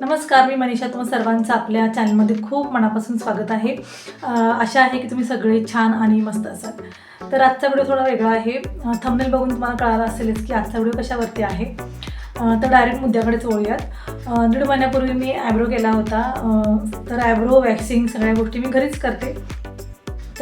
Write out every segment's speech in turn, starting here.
नमस्कार मी मनीषा तुम्हा सर्वांचं आपल्या चॅनलमध्ये खूप मनापासून स्वागत आहे. आशा आहे की तुम्ही सगळे छान आणि मस्त असाल. तर आजचा व्हिडिओ थोडा वेगळा आहे. थंबनेल बघून तुम्हाला कळालं असेलच की आजचा व्हिडिओ कशावरती आहे. तर डायरेक्ट मुद्द्याकडेच वळूयात. दीड महिन्यापूर्वी मी ॲब्रो केला होता. तर ॲब्रो वॅक्सिंग सगळ्या गोष्टी मी घरीच करते.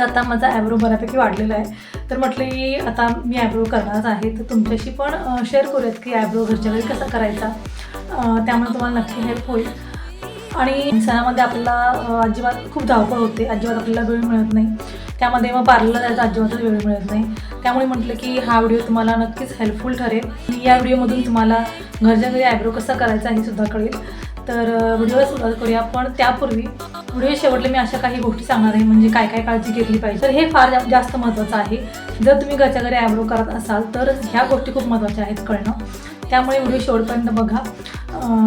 तर आता माझा ॲब्रो बऱ्यापैकी वाढलेला आहे. तर म्हटलं की आता मी ॲब्रो करणारच आहे. तर तुमच्याशी पण शेअर करूयात की ॲब्रो घरच्या घरी कसा करायचा. त्यामुळे तुम्हाला नक्की हेल्प होईल. आणि सणामध्ये आपल्याला अजिबात खूप धावपळ होते. अजिबात आपल्याला वेळ मिळत नाही. त्यामध्ये मग पार्लरला जायचा अजिबातच वेळ मिळत नाही. त्यामुळे म्हटलं की हा व्हिडिओ तुम्हाला नक्कीच हेल्पफुल ठरेल. या व्हिडिओमधून तुम्हाला घरच्या घरी आयब्रो कसा करायचा हे सुद्धा कळेल. तर व्हिडिओला सुरुवात करूया. पण त्यापूर्वी व्हिडिओ शेवटले मी अशा काही गोष्टी सांगणार आहे म्हणजे काय काय काळजी घेतली पाहिजे. तर हे फार जास्त महत्त्वाचं आहे. जर तुम्ही घरच्या घरी ॲब्रो करत असाल तर ह्या गोष्टी खूप महत्त्वाच्या आहेत कळणं. त्यामुळे व्हिडिओ शेवटपर्यंत बघा.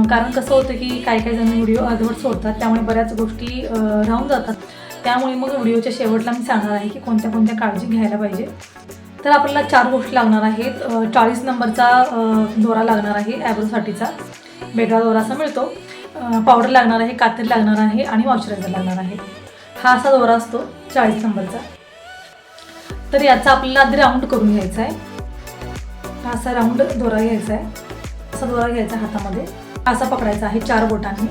कारण कसं होतं की काही काही जण व्हिडिओ अर्धवट सोडतात त्यामुळे बऱ्याच गोष्टी राहून जातात. त्यामुळे मग व्हिडिओच्या शेवटला मी सांगणार आहे की कोणत्या कोणत्या काळजी घ्यायला पाहिजे. तर आपल्याला चार गोष्टी लागणार आहेत. चाळीस नंबरचा दोरा लागणार आहे ॲब्रोसाठीचा. वेगळा दोरा असा मिळतो. पावडर लागणार आहे कात्री लागणार आहे आणि मॉइश्चरायझर लागणार आहे. हा असा दोरा असतो चाळीस नंबरचा. तर याचा आपल्याला आधी राऊंड करून घ्यायचा आहे. हा असा राऊंड दोरा घ्यायचा आहे. असा दोरा घ्यायचा हातामध्ये. असा पकडायचा आहे चार बोटांनी.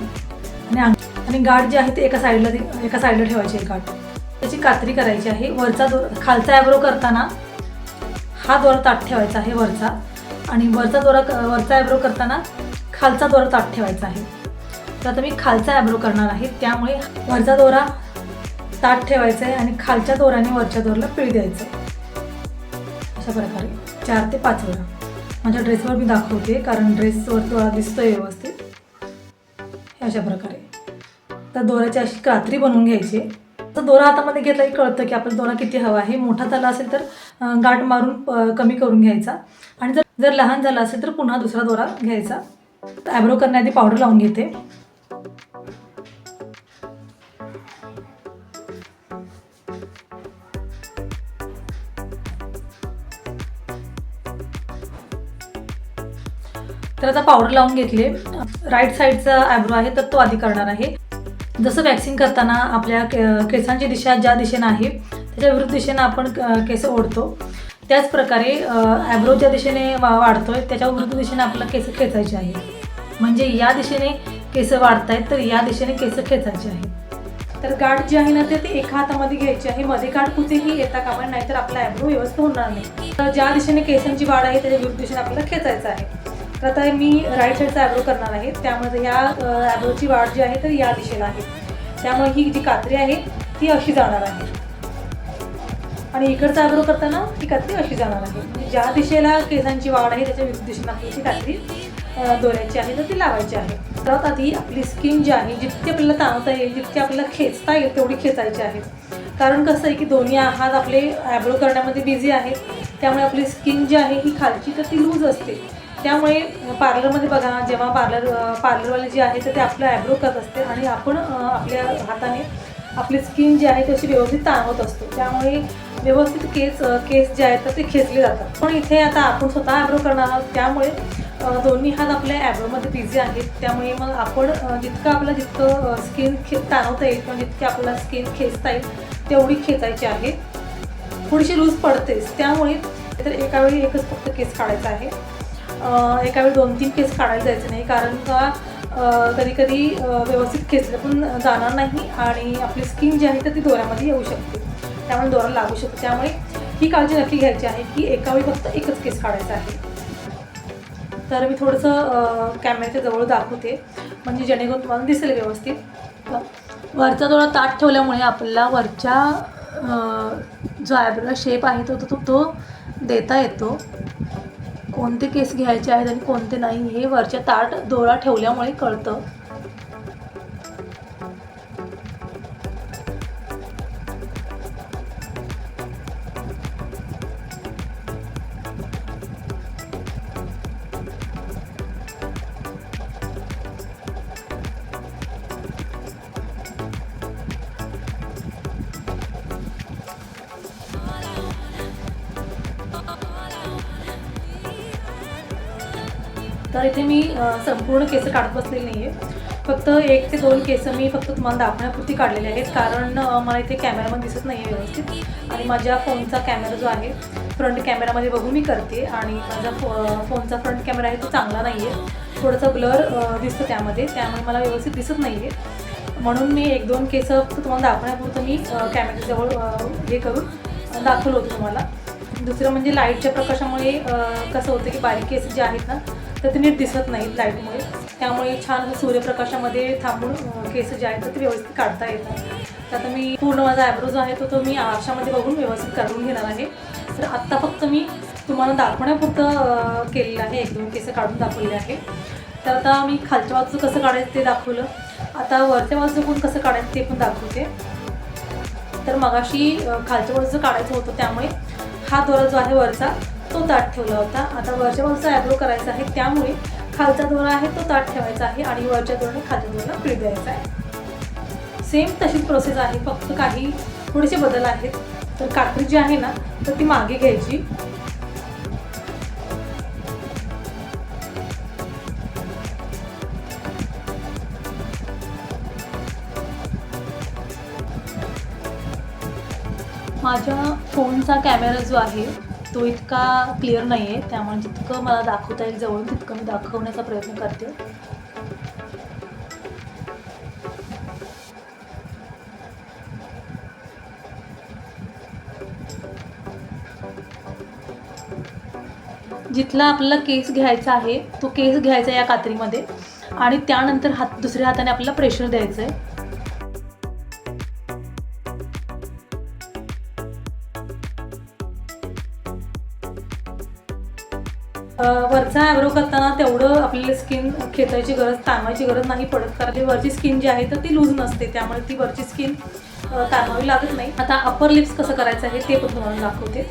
आणि आणि गाठ जी आहे ते एका साईडला एका साईडला ठेवायची आहे गाठ. त्याची कात्री करायची आहे. वरचा दोरा खालचा ॲब्रो करताना हा दोरा ताट ठेवायचा आहे वरचा. आणि वरचा दोरा वरचा ॲब्रो करताना खालचा दोरा ताट ठेवायचा आहे. तर आता मी खालचा ॲब्रो करणार आहे. त्यामुळे वरचा दोरा ताट ठेवायचा आहे आणि खालच्या दोऱ्याने वरच्या दोराला पिळ द्यायचं आहे. अशा प्रकारे चार ते पाच वेळा. माझ्या ड्रेसवर मी दाखवते कारण ड्रेसवर दोरा दिसतोय व्यवस्थित. हे अशा प्रकारे. तर दोऱ्याची अशी कात्री बनवून घ्यायची तर दोरा हातामध्ये घेतला की कळतं की आपला दोरा किती हवा आहे. मोठा झाला असेल तर गाठ मारून कमी करून घ्यायचा. आणि जर जर लहान झाला असेल तर पुन्हा दुसरा दोरा घ्यायचा. तर ॲब्रो करण्याआधी पावडर लावून घेते. तर आता पावडर लावून घेतले. राईट साईडचा आयब्रो आहे तर तो आधी करणार आहे. जसं वॅक्सिंग करताना आपल्या केसांची दिशा ज्या दिशेनं आहे त्याच्या विरुद्ध दिशेनं आपण केस ओढतो. त्याच प्रकारे ज्या दिशेने वा वाढतोय त्याच्या विरुद्ध दिशेने आपल्याला केस खेचायचे आहे. म्हणजे या दिशेने केस वाढत आहेत तर या दिशेने केस खेचायचे आहे. तर गाठ जी आहे ना ते एका हातामध्ये घ्यायची आहे. मध्ये गाठ कुठेही येता कामा नाही तर आपला आयब्रो व्यवस्थित होणार नाही. तर ज्या दिशेने केसांची वाढ आहे त्याच्या विरुद्ध दिशेने आपल्याला खेचायचं आहे. तर आता मी राईट साईडचा ॲब्रो करणार आहे. त्यामध्ये ह्या ॲब्रोची वाढ जी आहे तर या दिशेला आहे. त्यामुळे ही जी कात्री आहे ती अशी जाणार आहे. आणि इकडचा ॲब्रो करताना ती कात्री अशी जाणार आहे. म्हणजे ज्या दिशेला केसांची वाढ आहे त्याच्या विरुद्ध दिशेने ती कात्री दोऱ्याची आहे तर ती लावायची आहे. सर्वात आधी आपली स्किन जी आहे जितकी आपल्याला ताणवता येईल जितकी आपल्याला खेचता येईल तेवढी खेचायची आहे. कारण कसं आहे की दोन्ही हात आपले ॲब्रो करण्यामध्ये बिझी आहेत. त्यामुळे आपली स्किन जी आहे ही खालची तर ती लूज असते. त्यामुळे पार्लरमध्ये बघा जेव्हा पार्लर पार्लरवाले जे आहे तर ते आपलं ॲब्रो करत असते आणि आपण आपल्या हाताने आपली स्किन जी आहे तशी व्यवस्थित ताणवत असतो. त्यामुळे व्यवस्थित केस केस जे आहेत तर ते खेचले जातात. पण इथे आता आपण स्वतः ॲब्रो करणार आहोत त्यामुळे दोन्ही हात आपल्या ॲब्रोमध्ये बिझी आहेत. त्यामुळे मग आपण जितकं आपलं जितकं स्किन खे ताणवता येईल किंवा जितकी आपल्याला स्किन खेचता येईल तेवढी खेचायची आहे. थोडीशी लूज पडतेच. त्यामुळे तर एका वेळी एकच फक्त केस काढायचा आहे. एका वेळी दोन तीन केस काढायला जायचं नाही कारण का कधी कधी व्यवस्थित खेचलं पण जाणार नाही आणि आपली स्किन जी आहे तर ती दोऱ्यामध्ये येऊ शकते. त्यामुळे दोरा लागू शकते. त्यामुळे ही काळजी नक्की घ्यायची आहे की एका वेळी फक्त एकच केस काढायचा आहे. तर मी थोडंसं कॅमेऱ्याच्या जवळ दाखवते. म्हणजे जेणेकरून तुम्हाला दिसेल व्यवस्थित. वरचा थोडा ताट ठेवल्यामुळे आपल्याला वरच्या जो ॲब्रोला शेप आहे तो तो तो देता येतो. कोणते केस घ्यायचे आहेत आणि कोणते नाही हे वरच्या ताट दोरा ठेवल्यामुळे कळतं. तर इथे मी संपूर्ण केस काढत बसलेली नाही आहे फक्त एक ते दोन केस मी फक्त तुम्हाला दाखवण्यापुरती काढलेले आहेत. कारण मला इथे कॅमेरामध्ये दिसत नाही आहे व्यवस्थित. आणि माझ्या फोनचा कॅमेरा जो आहे फ्रंट कॅमेरामध्ये बघून मी करते. आणि माझा फो फोनचा फ्रंट कॅमेरा आहे तो चांगला नाही आहे थोडंसं ब्लर दिसतं त्यामध्ये. त्यामुळे मला व्यवस्थित दिसत नाही आहे म्हणून मी एक दोन केस फक्त तुम्हाला दाखवण्यापुरतं मी कॅमेऱ्याजवळ हे करून दाखवलं होतं तुम्हाला. दुसरं म्हणजे लाईटच्या प्रकाशामुळे कसं होतं की बारीक केस जे आहेत ना तर ते नीट दिसत नाहीत लाईटमुळे त्यामुळे छान सूर्यप्रकाशामध्ये थांबून केस जे आहेत तर ते व्यवस्थित काढता येतात तर आता मी पूर्ण माझा ॲब्रो जो आहे तो तो मी आरशामध्ये बघून व्यवस्थित करून घेणार आहे. तर आत्ता फक्त मी तुम्हाला दाखवण्यापुरतं केलेलं आहे. एक दोन केस काढून दाखवले आहे. तर आता मी खालच्या बाजूचं कसं काढायचं ते दाखवलं. आता वरच्या बाजूचं पण कसं काढायचं ते पण दाखवते. तर मगाशी खालच्या बाजूचं काढायचं होतं त्यामुळे हा दोरा जो आहे वरचा तो ताट ठेवला होता. आता वरच्या बाजूचा ॲब्रो करायचा आहे. त्यामुळे खालचा दोरा आहे तो ताट ठेवायचा आहे आणि वरच्या दोराने खालच्या दोरा पीळ द्यायचा आहे. सेम तशीच प्रोसेस आहे. फक्त काही थोडेसे बदल आहेत. तर कात्री जी आहे ना तर ती मागे घ्यायची. माझ्या फोनचा कॅमेरा जो आहे तो इतका क्लिअर नाही आहे त्यामुळे जितकं मला दाखवता येईल जवळून तितकं मी दाखवण्याचा प्रयत्न करते. जिथला आपल्याला केस घ्यायचा आहे तो केस घ्यायचा या कात्रीमध्ये. आणि त्यानंतर हात दुसऱ्या हाताने आपल्याला प्रेशर द्यायचं आहे वरचा ॲब्रो करताना तेवढं आपल्याला स्किन खेचायची गरज ताणवायची गरज नाही पडत. कारण जी वरची स्किन जी आहे तर ती लूज नसते. त्यामुळे ती वरची स्किन ताणवावी लागत नाही. आता अप्पर लिप्स कसं करायचं आहे ते पण तुम्हाला दाखवते.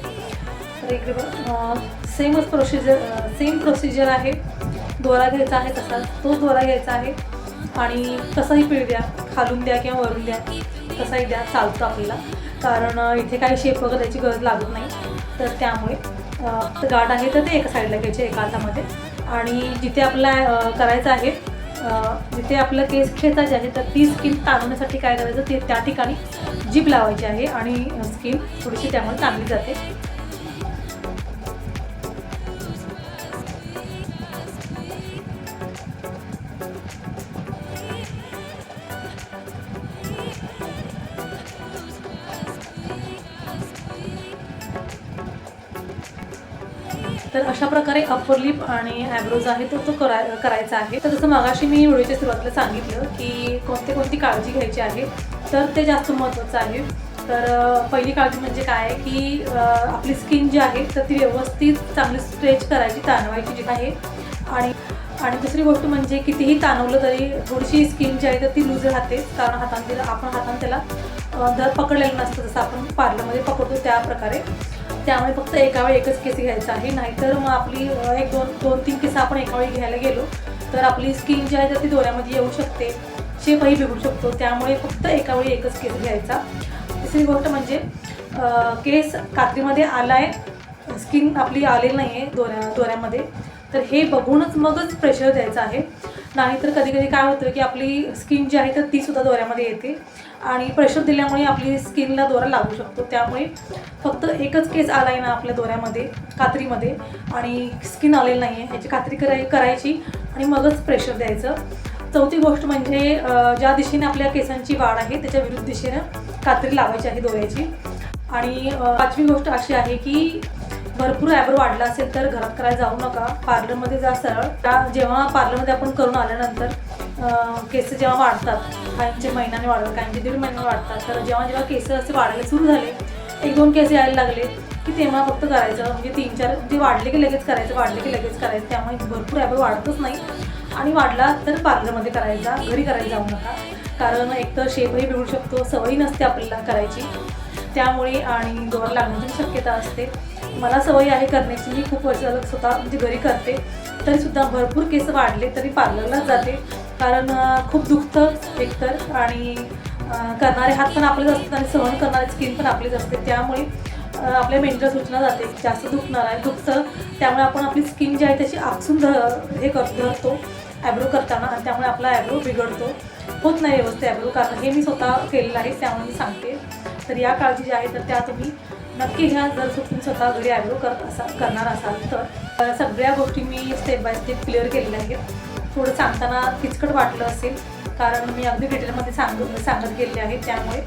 तर इकडे सेमच प्रोसिजर सेम प्रोसिजर आहे. दोरा घ्यायचा आहे तसा. तोच दोरा घ्यायचा आहे. आणि तसाही पिळ द्या. खालून द्या किंवा वरून द्या. तसाही द्या. चालतं आपल्याला. कारण इथे काही शेप वगैरे त्याची गरज लागत नाही. तर त्यामुळे गाठ आहे तर ते एका साईडला घ्यायचे एका हातामध्ये. आणि जिथे आपल्याला करायचं आहे जिथे आपलं केस खेचायचे आहे तर ती स्किन ताणवण्यासाठी काय करायचं ते त्या ठिकाणी जीप लावायची आहे आणि स्किन थोडीशी त्यामुळे ताणली जाते. तर अशा प्रकारे अप्पर लिप आणि ॲब्रोज आहे तो तो करा करायचा आहे. तर जसं मगाशी मी व्हिडिओच्या सुरुवातीला सांगितलं की कोणती कोणती काळजी घ्यायची आहे तर ते जास्त महत्त्वाचं आहे. तर पहिली काळजी म्हणजे काय की आपली स्किन जी आहे तर ती व्यवस्थित चांगली स्ट्रेच करायची ताणवायची जी आहे. आणि आणि दुसरी गोष्ट म्हणजे कितीही ताणवलं तरी थोडीशी स्किन जी आहे तर ती लूज राहते. कारण हाताने तिला आपण हाताने त्याला दर पकडलेलं नसतं जसं आपण पार्लरमध्ये पकडतो त्या प्रकारे. त्यामुळे फक्त एका वेळी एकच केस घ्यायचा आहे. नाहीतर मग आपली एक दोन दोन तीन केस आपण एका वेळी घ्यायला गेलो तर आपली स्किन जी आहे तर ती दोऱ्यामध्ये येऊ शकते. शेपही बिघडू शकतो. त्यामुळे फक्त एका वेळी एकच केस घ्यायचा. तिसरी गोष्ट म्हणजे केस कात्रीमध्ये आला आहे स्किन आपली आलेली नाही आहे दोऱ्या दोऱ्यामध्ये तर हे बघूनच मगच प्रेशर द्यायचं आहे. नाहीतर कधी कधी काय होतं की आपली स्किन जी आहे तर तीसुद्धा दोऱ्यामध्ये येते. आणि प्रेशर दिल्यामुळे आपली स्किनला दोरा लागू शकतो. त्यामुळे फक्त एकच केस आला आहे ना आपल्या दोऱ्यामध्ये कात्रीमध्ये. आणि स्किन आलेलं नाही आहे ह्याची कात्री कराय करायची आणि मगच प्रेशर द्यायचं. चौथी गोष्ट म्हणजे ज्या दिशेने आपल्या केसांची वाढ आहे त्याच्या विरुद्ध दिशेनं कात्री लावायची आहे दोऱ्याची. आणि पाचवी गोष्ट अशी आहे की भरपूर ॲब्रो वाढला असेल तर घरात करायला जाऊ नका. पार्लरमध्ये जा सरळ. त्या जेव्हा पार्लरमध्ये आपण करून आल्यानंतर केस जेव्हा वाढतात काहींचे महिन्याने वाढतात काहींचे दीड महिन्याने वाढतात तर जेव्हा जेव्हा केस असे वाढायला सुरू झाले एक दोन केस यायला लागले की तेव्हा फक्त करायचं म्हणजे तीन चार म्हणजे वाढले की लगेच करायचं वाढले की लगेच करायचं त्यामुळे भरपूर ॲब्रो वाढतच नाही. आणि वाढला तर पार्लरमध्ये करायचा घरी करायला जाऊ नका. कारण एकतर शेपही बिघडू शकतो सवयी नसते आपल्याला करायची. त्यामुळे आणि दोर लागण्याची शक्यता असते. मला सवय आहे करण्याची. मी खूप वर्ष स्वतः म्हणजे घरी करते. तरीसुद्धा भरपूर केस वाढले तरी पार्लरलाच जाते. कारण खूप दुखतं एकतर. आणि करणारे हात पण आपलेच असतात आणि सहन करणारे स्किन पण आपलीच असते. त्यामुळे आपल्या मेंटल सूचना जाते. जास्त दुखणार आहे दुखतं. त्यामुळे आपण आपली स्किन जी आहे त्याची आपसून ध हे कर धरतो. ॲब्रो करताना आणि त्यामुळे आपला ॲब्रो बिघडतो. होत नाही व्यवस्थित ॲब्रो कारण हे मी स्वतः केलेलं आहे त्यामुळे मी सांगते. तर या काळजी जी आहे तर त्या तुम्ही नक्की घ्या जर तुम्ही स्वतः घरी आयब्रो करत असा करणार असाल तर. सगळ्या गोष्टी मी स्टेप बाय स्टेप क्लिअर केलेल्या आहेत. थोडं सांगताना किचकट वाटलं असेल कारण मी अगदी डिटेलमध्ये सांग सांगत गेलेले आहे त्यामुळे.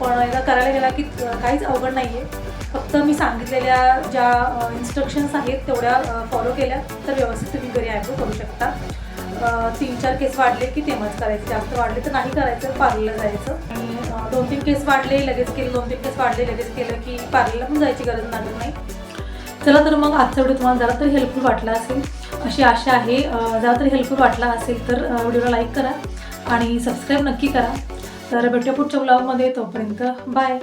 पण एकदा करायला गेला की काहीच अवघड नाही आहे फक्त मी सांगितलेल्या ज्या इन्स्ट्रक्शन्स आहेत तेवढ्या फॉलो केल्या तर व्यवस्थित तुम्ही घरी आयब्रो करू शकता. तीन चार केस वाढले की तेव्हाच करायचे. जास्त वाढले तर नाही करायचं पार्लरला जायचं. आणि दोन तीन केस वाढले लगेच केलं दोन तीन केस वाढले लगेच केलं की पार्लरला पण जायची गरज लागत नाही. चला तर मग आजचा व्हिडिओ तुम्हाला जरा तरी हेल्पफुल वाटला असेल. अशी आशा आहे जरा तरी हेल्पफुल वाटला असेल तर व्हिडिओला लाईक करा आणि सबस्क्राईब नक्की करा. तर भेटूया पुढच्या ब्लॉगमध्ये तोपर्यंत बाय